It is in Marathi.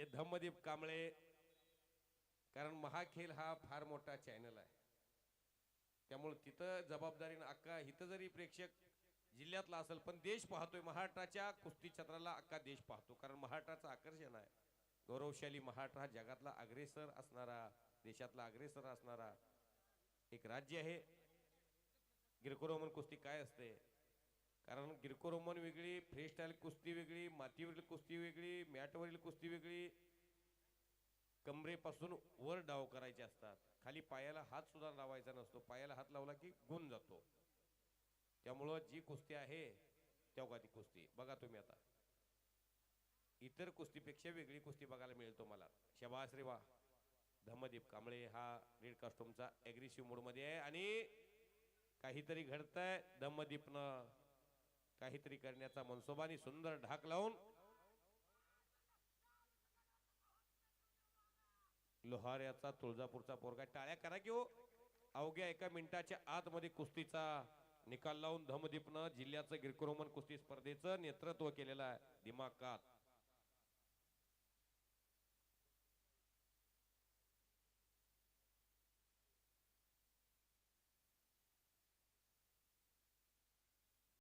हे धम्मदीप कांबळे कारण महाखेल हा फार मोठा चॅनल आहे. त्यामुळे तिथं जबाबदारीनं अक्का इथं जरी प्रेक्षक जिल्ह्यातला असेल पण देश पाहतोय. महाराष्ट्राच्या कुस्ती क्षेत्राला अक्का देश पाहतो कारण महाराष्ट्राचं आकर्षण आहे. गौरवशाली महाराष्ट्र हा जगातला अग्रेसर असणारा देशातला अग्रेसर असणारा एक राज्य आहे. गिरको रोमन कुस्ती काय असते? कारण गिरको रोमन वेगळी फ्रीस्टाईल कुस्ती वेगळी मातीवरील कुस्ती वेगळी मॅटवरील कुस्ती वेगळी कमरेपासून वर डाव करायचे असतात. खाली पायाला हात सुद्धा लावायचा नसतो. पायाला हात लावला की गुण जातो. त्यामुळं जी कुस्ती आहे तेव्हा ती कुस्ती. बघा तुम्ही आता. इतर कुस्तीपेक्षा वेगळी कुस्ती बघायला मिळेल तुम्हाला. शबास रे वा. धम्मदीप कांबळे हा रेड कॉस्ट्युमचा ॲग्रेसिव्ह मोडमध्ये आहे आणि काहीतरी घडतंय धम्मदीपनं. काहीतरी करण्याचा मनसोबानी सुंदर ढाक लावून लोहाऱ्याचा तुळजापूरचा पोरगा टाळ्या करा की हो. अवघ्या एका मिनिटाच्या आतमध्ये कुस्तीचा निकाल लावून धमदीपनं जिल्ह्याचं गिरकुरोमन कुस्ती स्पर्धेचं नेतृत्व केलेलं आहे. दिमाकात